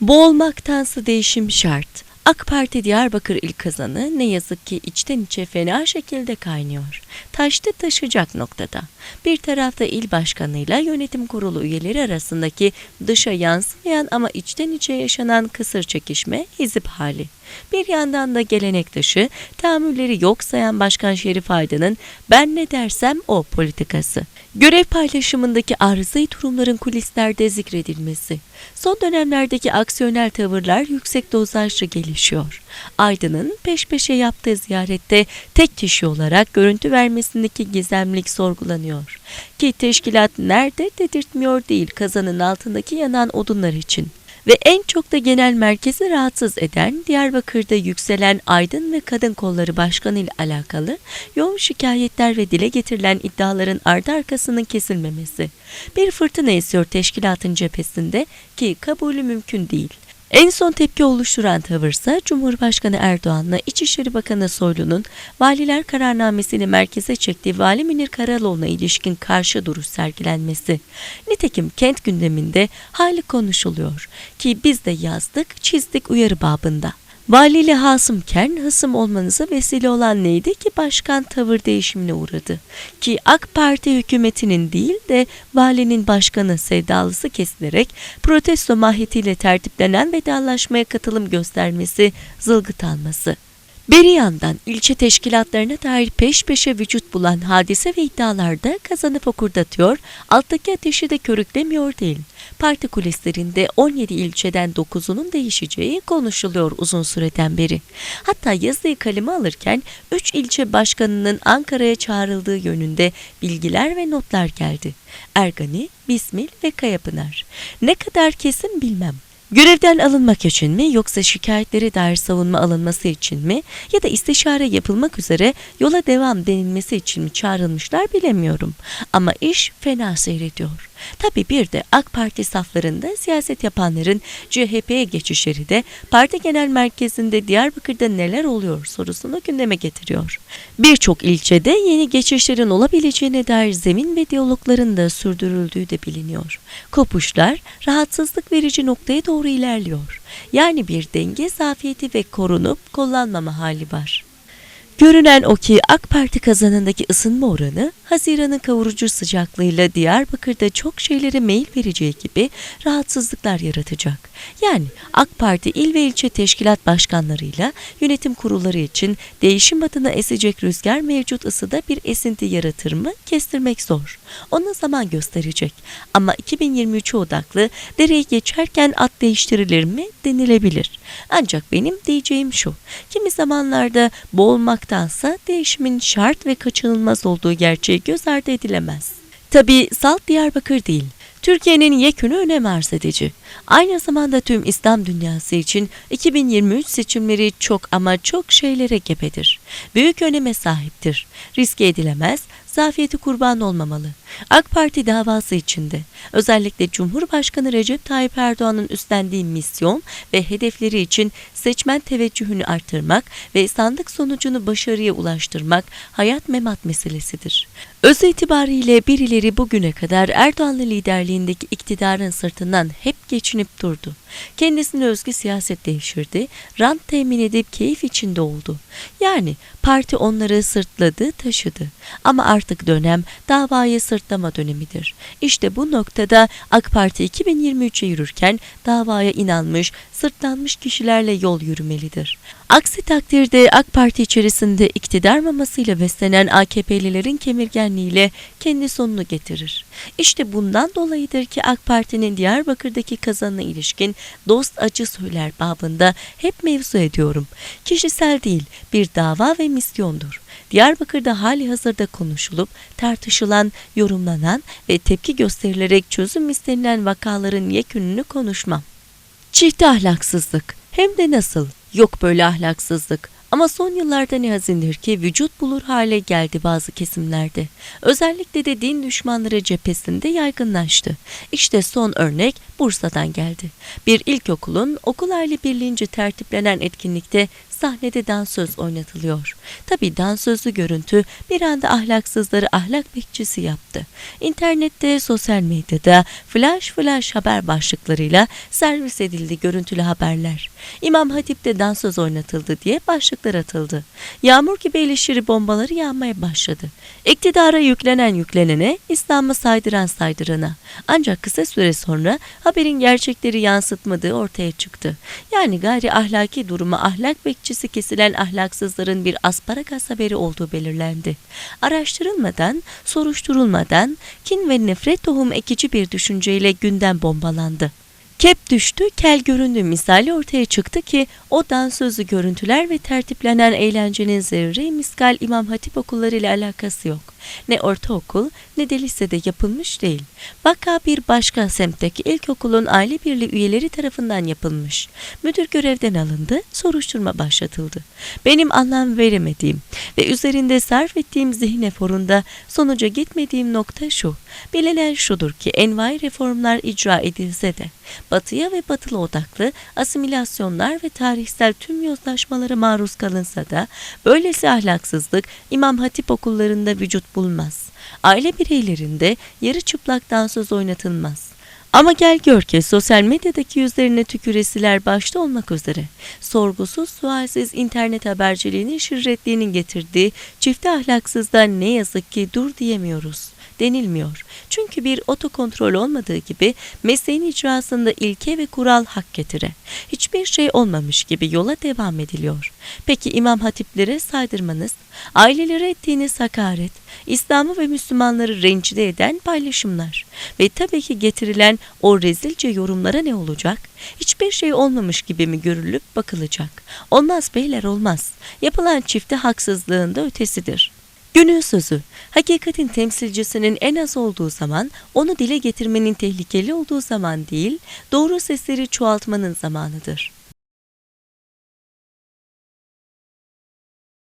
Boğulmaktansa değişim şart. AK Parti Diyarbakır il kazanı ne yazık ki içten içe fena şekilde kaynıyor. Taştı taşacak noktada. Bir tarafta il başkanıyla yönetim kurulu üyeleri arasındaki dışa yansımayan ama içten içe yaşanan kısır çekişme hizip hali. Bir yandan da gelenek dışı, tahammülleri yok sayan Başkan Şerif Aydın'ın ben ne dersem o politikası. Görev paylaşımındaki arızayı durumların kulislerde zikredilmesi. Son dönemlerdeki aksiyonel tavırlar yüksek dozajlı gelişiyor. Aydın'ın peş peşe yaptığı ziyarette tek kişi olarak görüntü vermesindeki gizemlik sorgulanıyor. Ki teşkilat nerede dedirtmiyor değil kazanın altındaki yanan odunlar için. Ve en çok da genel merkezi rahatsız eden Diyarbakır'da yükselen Aydın ve Kadın Kolları Başkanı ile alakalı yoğun şikayetler ve dile getirilen iddiaların ardı arkasının kesilmemesi. Bir fırtına esiyor teşkilatın cephesinde ki kabulü mümkün değil. En son tepki oluşturan tavırsa Cumhurbaşkanı Erdoğan'la İçişleri Bakanı Soylu'nun valiler kararnamesini merkeze çektiği Vali Münir Karaloğlu'na ilişkin karşı duruş sergilenmesi. Nitekim kent gündeminde hali konuşuluyor ki biz de yazdık çizdik uyarı babında. Valiyle hasımken hısım olmanıza vesile olan neydi ki başkan tavır değişimine uğradı? Ki AK Parti hükümetinin değil de valinin başkanı sevdalısı kesilerek protesto mahiyetiyle tertiplenen vedalaşmaya katılım göstermesi, zılgıt alması. Bir yandan ilçe teşkilatlarına dair peş peşe vücut bulan hadise ve iddialarda kazanıp okurdatıyor, alttaki ateşi de körüklemiyor değil. Parti kulislerinde 17 ilçeden 9'unun değişeceği konuşuluyor uzun süreden beri. Hatta yazıyı kaleme alırken 3 ilçe başkanının Ankara'ya çağrıldığı yönünde bilgiler ve notlar geldi. Ergani, Bismil ve Kayapınar. Ne kadar kesin bilmem. Görevden alınmak için mi yoksa şikayetlere dair savunma alınması için mi ya da istişare yapılmak üzere yola devam denilmesi için mi çağrılmışlar bilemiyorum. Ama iş fena seyrediyor. Tabi bir de AK Parti saflarında siyaset yapanların CHP'ye geçişleri de parti genel merkezinde Diyarbakır'da neler oluyor sorusunu gündeme getiriyor. Birçok ilçede yeni geçişlerin olabileceğine dair zemin ve diyalogların da sürdürüldüğü de biliniyor. Kopuşlar rahatsızlık verici noktaya doğru ilerliyor. Yani bir denge zafiyeti ve korunup kullanmama hali var. Görünen o ki AK Parti kazanındaki ısınma oranı Haziran'ın kavurucu sıcaklığıyla Diyarbakır'da çok şeylere meyil vereceği gibi rahatsızlıklar yaratacak. Yani AK Parti il ve ilçe teşkilat başkanlarıyla yönetim kurulları için değişim adına esecek rüzgar mevcut ısıda bir esinti yaratır mı kestirmek zor. Onu zaman gösterecek. Ama 2023'e odaklı dereyi geçerken at değiştirilir mi denilebilir. Ancak benim diyeceğim şu. Kimi zamanlarda boğulmaktansa değişimin şart ve kaçınılmaz olduğu gerçeği göz ardı edilemez. Tabi salt Diyarbakır değil. Türkiye'nin yekünü önem arz edici. Aynı zamanda tüm İslam dünyası için 2023 seçimleri çok ama çok şeylere gebedir. Büyük öneme sahiptir. Riske edilemez, zafiyeti kurban olmamalı. AK Parti davası içinde özellikle Cumhurbaşkanı Recep Tayyip Erdoğan'ın üstlendiği misyon ve hedefleri için seçmen teveccühünü artırmak ve sandık sonucunu başarıya ulaştırmak hayat memat meselesidir. Öz itibariyle birileri bugüne kadar Erdoğanlı liderliğindeki iktidarın sırtından hep geçinip durdu. Kendisine özgü siyaset devşirdi, rant temin edip keyif içinde oldu. Yani parti onları sırtladı, taşıdı. Ama artık dönem davayı sırtlama dönemidir. İşte bu noktada AK Parti 2023'e yürürken davaya inanmış, sırtlanmış kişilerle yol yürümelidir. Aksi takdirde AK Parti içerisinde iktidar mamasıyla beslenen AKP'lilerin kemirgenliğiyle kendi sonunu getirir. İşte bundan dolayıdır ki AK Parti'nin Diyarbakır'daki kazanına ilişkin dost acı söyler babında hep mevzu ediyorum. Kişisel değil bir dava ve misyondur. Diyarbakır'da hali hazırda konuşulup tartışılan, yorumlanan ve tepki gösterilerek çözüm istenilen vakaların yekününü konuşmam. Çift ahlaksızlık hem de nasıl? Yok böyle ahlaksızlık. Ama son yıllarda ne hazindir ki vücut bulur hale geldi bazı kesimlerde. Özellikle de din düşmanları cephesinde yaygınlaştı. İşte son örnek Bursa'dan geldi. Bir ilkokulun okul aile birliğince tertiplenen etkinlikte sahnede dansöz oynatılıyor. Tabi dansözlü görüntü bir anda ahlaksızları ahlak bekçisi yaptı. İnternette, sosyal medyada flash flash haber başlıklarıyla servis edildi görüntülü haberler. İmam Hatip'te dansöz oynatıldı diye başlıklar atıldı. Yağmur gibi eleştiri bombaları yağmaya başladı. İktidara yüklenen yüklenene, İslam'ı saydıran saydırana. Ancak kısa süre sonra haberin gerçekleri yansıtmadığı ortaya çıktı. Yani gayri ahlaki duruma ahlak bekçisi kesilen ahlaksızların bir asparagas haberi olduğu belirlendi. Araştırılmadan, soruşturulmadan kin ve nefret tohum ekici bir düşünceyle gündem bombalandı. Kep düştü, kel göründü misali ortaya çıktı ki o dansözlü görüntüler ve tertiplenen eğlencenin zerre miskal İmam Hatip okulları ile alakası yok. Ne ortaokul ne de lisede yapılmış değil. Vaka bir başka semtteki ilkokulun aile birliği üyeleri tarafından yapılmış. Müdür görevden alındı, soruşturma başlatıldı. Benim anlam veremediğim ve üzerinde sarf ettiğim zihin eforunda sonuca gitmediğim nokta şu. Bilinen şudur ki envai reformlar icra edilse de batıya ve batılı odaklı asimilasyonlar ve tarihsel tüm yozlaşmalara maruz kalınsa da böylesi ahlaksızlık İmam Hatip okullarında vücut bulmaz. Aile bireylerinde yarı çıplak dansöz oynatılmaz. Ama gel gör ki sosyal medyadaki yüzlerine tüküresiler başta olmak üzere sorgusuz sualsiz internet haberciliğinin şirretliğinin getirdiği çifte ahlaksızdan ne yazık ki dur diyemiyoruz denilmiyor. Çünkü bir otokontrol olmadığı gibi mesleğin icrasında ilke ve kural hak getire. Hiçbir şey olmamış gibi yola devam ediliyor. Peki İmam Hatiplere saydırmanız, ailelere ettiğiniz hakaret, İslam'ı ve Müslümanları rencide eden paylaşımlar ve tabii ki getirilen o rezilce yorumlara ne olacak? Hiçbir şey olmamış gibi mi görülüp bakılacak? Olmaz beyler olmaz. Yapılan çifte haksızlığında ötesidir. Günün sözü, hakikatin temsilcisinin en az olduğu zaman, onu dile getirmenin tehlikeli olduğu zaman değil, doğru sesleri çoğaltmanın zamanıdır.